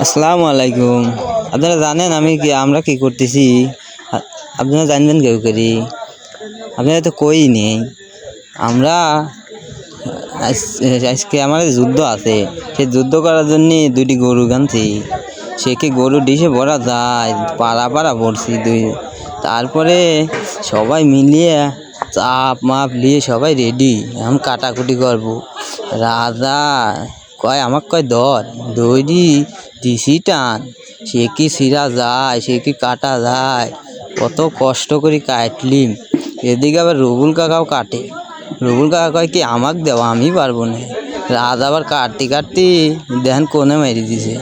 আসসালামু আলাইকুম। আপনারা জানেন আমি কি আমরা কি করতেছি? আপনারা জানবেন কেউ করি। আপনারা তো কই নেই। আমরা আজ- আজকে আমার যুদ্ধ আছে। সেই যুদ্ধ করার জন্য দুটি গরু গানছি। সে কি গরু ডিশে ভরা যায়? পাড়া পাড়া পড়ছি দুই। তারপরে সবাই মিলিয়ে চাপ মাপ নিয়ে সবাই রেডি এখন কাটাকুটি করব। রাজা কয়, আমাক কয়, ধর দড়ি দিছি টান। সে কি সিরা যায়, সে কি কাটা যায়। কত কষ্ট করে কাটলিম। এদিকে আবার রুবুল কাকাও কাটে। রুবুল কাকা কয়, কি আমাক দেওয়া আমি পারব না। রাত আবার কাটতে কাটতে দেখেন কোনে মেরে দিছে।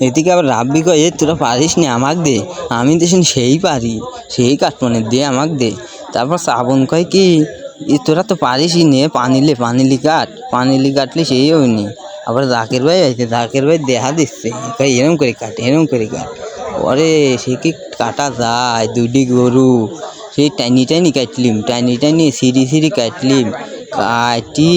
এদিকে আবার রাব্বি কয়, এ, তোরা পারিস নি আমাক দে। আমি দেশেন সেই পারি। সেই কাটবো না, দে আমাক দে। তারপর শ্রাবণ কয় কি তোরা তো পারিসই নে পানিলে পানিলি কাট পানিলি কাটলে সেই হয়নি আবার জাকের ভাই আছে জাকের ভাই দেখা দিচ্ছে। কয় এরম করে কাট, এরম করে কাট। পরে সে কি কাটা যায় দুটি গরু। সেই টাইনি টাইনি কাটলিম, টাইনি টাইনি সিঁড়ি সিঁড়ি কাটলিম। কাটি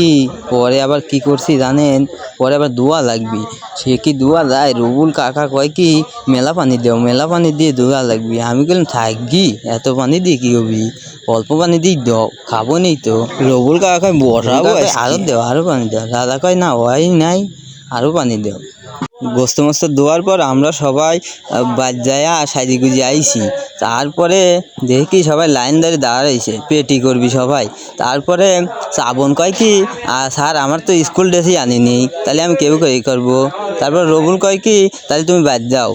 পরে আবার কি করছি জানেন? পরে আবার দোয়া লাগবি। সে কি দোয়া যায় রুবুল কাকা কয় কি মেলা পানি দেও মেলা পানি দিয়ে দোয়া লাগবি। আমি বললাম থাকবি এত পানি দিয়ে কি হবি? অল্প পানি দিয়ে দাও খাব নেই তো। রবুল কাকা কয় বসাবো আরও দেও আরও পানি দেও। দাদা কয় না হয় নাই আরও পানি দেও। গোস্ত মোস্ত দেওয়ার পর আমরা সবাই বাজায়া সাজি গুজি আইছি। তারপরে দেখি সবাই লাইন ধরে দাঁড়াইছে পেটি করবি সবাই। তারপরে শ্রাবণ কয় কি "আ, স্যার আমার তো স্কুল ড্রেসই আনিনি তাহলে আমি কেউ কই করব? তারপর রবুল কয় কি তাহলে তুমি বাদ যাও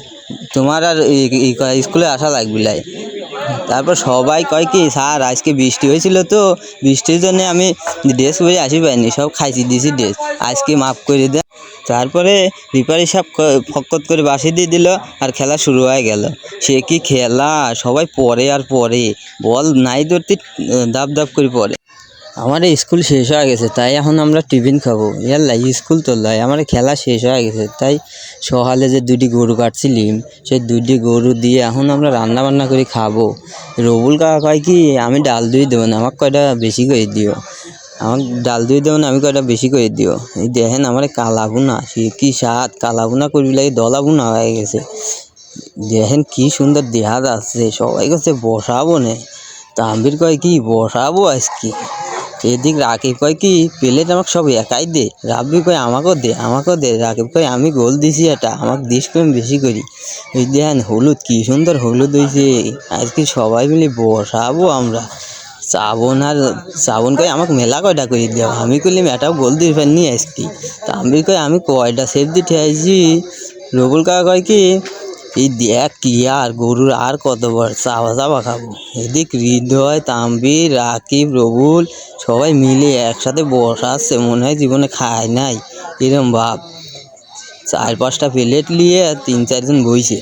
তোমার আর ই- ই স্কুলে আসা লাগবে লাই। তারপর সবাই কয় কি স্যার আজকে বৃষ্টি হয়েছিল তো বৃষ্টির জন্য আমি ড্রেস পরে আসি পাইনি সব খাইছি দিয়েছি ড্রেস। আজকে মাফ করে দেন তারপরে রিপারি সাহেব ক- ফক্কত করে বাসি দিয়ে দিল আর খেলা শুরু হয়ে গেল। সে কি খেলা? সবাই পরে আর পরে বল নাই ধরতে দাব দাব করে পড়ে। আমার স্কুল শেষ হয়ে গেছে, তাই এখন আমরা টিফিন খাব। ইয়াল্লা স্কুল তো লাই আমার খেলা শেষ হয়ে গেছে। তাই সকালে যে দুটি গরু কাটছিলিম সেই দুটি গরু দিয়ে এখন আমরা রান্না বান্না করে খাব। রবুল কাকা কয় কি, আমি ডাল দুই দেবো না, আমাকে কয়টা বেশি করে দিও। আমাকে ডাল দুই দেবো না, আমি কয়টা বেশি করে দিও। এই দেখেন আমার কালা বুনা সে কি স্বাদ, কালা বুনা করবি লাগে দলা বুনা হয়ে গেছে। দেখেন কি সুন্দর দেহা যাচ্ছে সবাই কাছে বসাবো নে। তাম্বির কয় কি, বসাবো আজ আজকে? এদিক রাকিব কয় কি, প্লেট আমাকে সব একাই দে। রাব্বি কয়, আমাকেও দে আমাকেও দে। রাকিব কয়, আমি গোল দিছি এটা, আমাকে দিস কম বেশি করি। ওই দেখেন হলুদ, কি সুন্দর হলুদ হয়েছে আজকে সবাই মিলে বসাবো আমরা। শ্রাবণ আর শ্রাবণ কয় আমাকে মেলা কয়টা করে দেওয়া আমি কইলাম এটাও গোল দিয়ে ফেলনি আজকে তাম্বির কয় আমি কয়টা সেফ দিতে আইছি? রবুল কাকা কয় কি, এই দেখ কি আর গরুর আর কত বড় চাবা চাবা খাব? এদিক হৃদয় তাম্বি রাকিব, রবুল সবাই মিলে একসাথে বসাচ্ছে মনে হয় জীবনে খায় নাই। এরম ভাব। চার পাঁচটা প্লেট নিয়ে তিন চারজন বইছে।